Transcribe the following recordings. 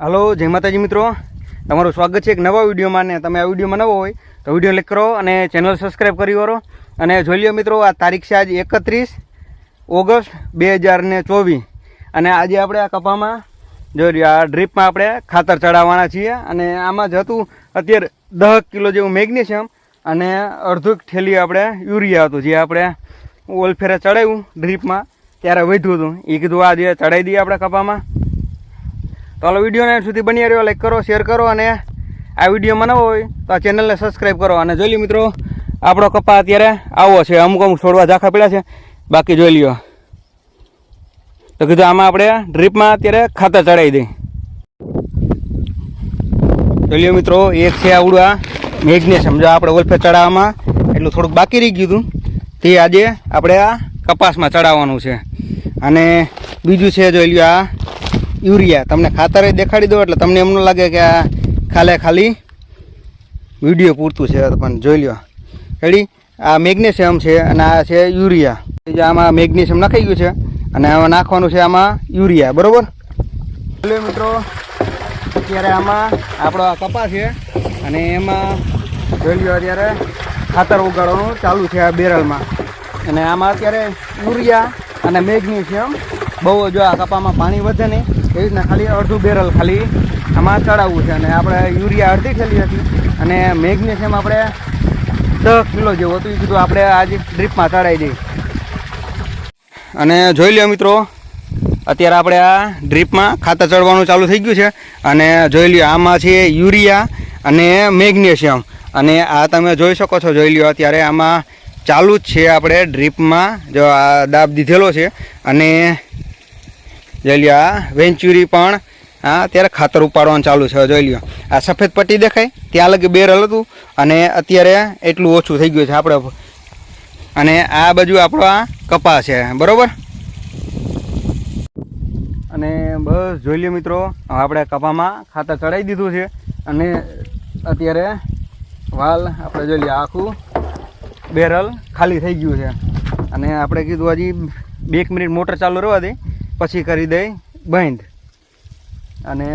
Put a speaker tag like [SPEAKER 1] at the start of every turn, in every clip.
[SPEAKER 1] હાલો, જય માતાજી મિત્રો. તમારું સ્વાગત છે એક નવા વિડીયોમાં ને તમે આ વિડીયોમાં નવો હોય તો વીડિયો લાઈક કરો અને ચેનલ સબસ્ક્રાઈબ કરી કરો અને જોઈ લો મિત્રો, આ તારીખ છે આજ એકત્રીસ ઓગસ્ટ બે હજાર ને ચોવીસ. અને આજે આપણે આ કપામાં લ્યો આ ડ્રીપમાં આપણે ખાતર ચડાવવાના છીએ. અને આમાં જ હતું, અત્યારે દહ કિલો જેવું મેગ્નેશિયમ અને અડધું થેલી આપણે યુરિયા હતું, જે આપણે ઓલફેરે ચડાવ્યું ડ્રીપમાં, ત્યારે વધ્યું હતું. એ કીધું આજે ચડાવી દઈએ આપણે કપામાં. તો હાલો વિડીયોને સુધી બની રહ્યો લાઈક કરો શેર કરો અને આ વિડીયોમાં ન હોય તો આ ચેનલને સબસ્ક્રાઈબ કરો. અને જોઈ લ્યો મિત્રો, આપણો કપા અત્યારે આવો છે. અમુક અમુક છોડવા ઝાખા પડ્યા છે. બાકી જોઈ લ્યો. તો કીધું આમાં આપણે ડ્રીપમાં અત્યારે ખાતર ચડાવી દઈએ. જોઈ લ્યો મિત્રો, એક છે આવડું આ મેગ્નેશિયમ જો આપણે ઓલફે ચડાવવામાં એટલું થોડુંક બાકી રહી ગયું તે આજે આપણે આ કપાસમાં ચડાવવાનું છે. અને બીજું છે, જોઈ લ્યો આ યુરિયા. તમને ખાતર દેખાડી દો એટલે તમને એમ ન લાગે કે આ ખાલે ખાલી વીડિયો પૂરતું છે પણ જોઈ લો રેડી આ મેગ્નેશિયમ છે અને આ છે યુરિયા. આમાં મેગ્નેશિયમ નાખાઈ ગયું છે અને આમાં નાખવાનું છે આમાં યુરિયા. બરાબર? લ્યો મિત્રો. અત્યારે આમાં આપણો આ કપા છે અને એમાં જોઈ લો અત્યારે ખાતર ઉગાડવાનું ચાલુ છે આ બેરલમાં. અને આમાં અત્યારે યુરિયા અને મેગ્નેશિયમ બહુ જો આ કપામાં પાણી વધે નહીં. એવી રીતના ખાલી અડધું બેરલ ખાલી આમાં ચડાવવું છે અને આપણે યુરિયા અડધી થેલી હતી અને મેગ્નેશિયમ આપણે દસ કિલો જેવું હતું. એ કીધું આપણે આજે ડ્રીપમાં ચડાવી દઈએ. અને જોઈ લ્યો મિત્રો, અત્યારે આપણે આ ડ્રીપમાં ખાતર ચડવાનું ચાલુ થઈ ગયું છે. અને જોઈ લ્યો, આમાં છે યુરિયા અને મેગ્નેશિયમ. અને આ તમે જોઈ શકો છો, જોઈ લ્યો, અત્યારે આમાં ચાલુ જ છે આપણે ડ્રીપમાં. જો આ દાબ દીધેલો છે. અને જોઈ લ્યો આ વેન્ચુરી પણ, હા, અત્યારે ખાતર ઉપાડવાનું ચાલુ છે, જોઈ લ્યો. આ સફેદ પટ્ટી દેખાય? ત્યાં લગી બેરલ હતું અને અત્યારે એટલું ઓછું થઈ ગયું છે આપણે. અને આ બાજુ આપણો આ કપા છે, બરોબર? અને બસ જોઈ લ્યો મિત્રો આપણે કપામાં ખાતર ચડાવી દીધું છે. અને અત્યારે વાલ, આપણે જોઈ લઈએ આખું બેરલ ખાલી થઈ ગયું છે. અને આપણે કીધું હજી બે મિનિટ મોટર ચાલુ રહેવા દે. પછી કરી દઈ, બંધ. અને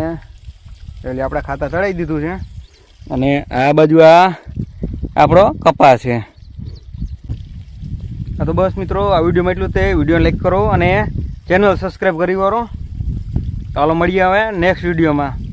[SPEAKER 1] એટલે આપણે ખાતા ચડાવી દીધું છે. અને આ બાજુ આ આપણો કપા છે. તો બસ મિત્રો, આ વિડીયોમાં એટલું તે. વીડિયો લાઈક કરો અને ચેનલ સબસ્ક્રાઈબ કરી કરો ચાલો મળીએ હવે નેક્સ્ટ વિડીયોમાં.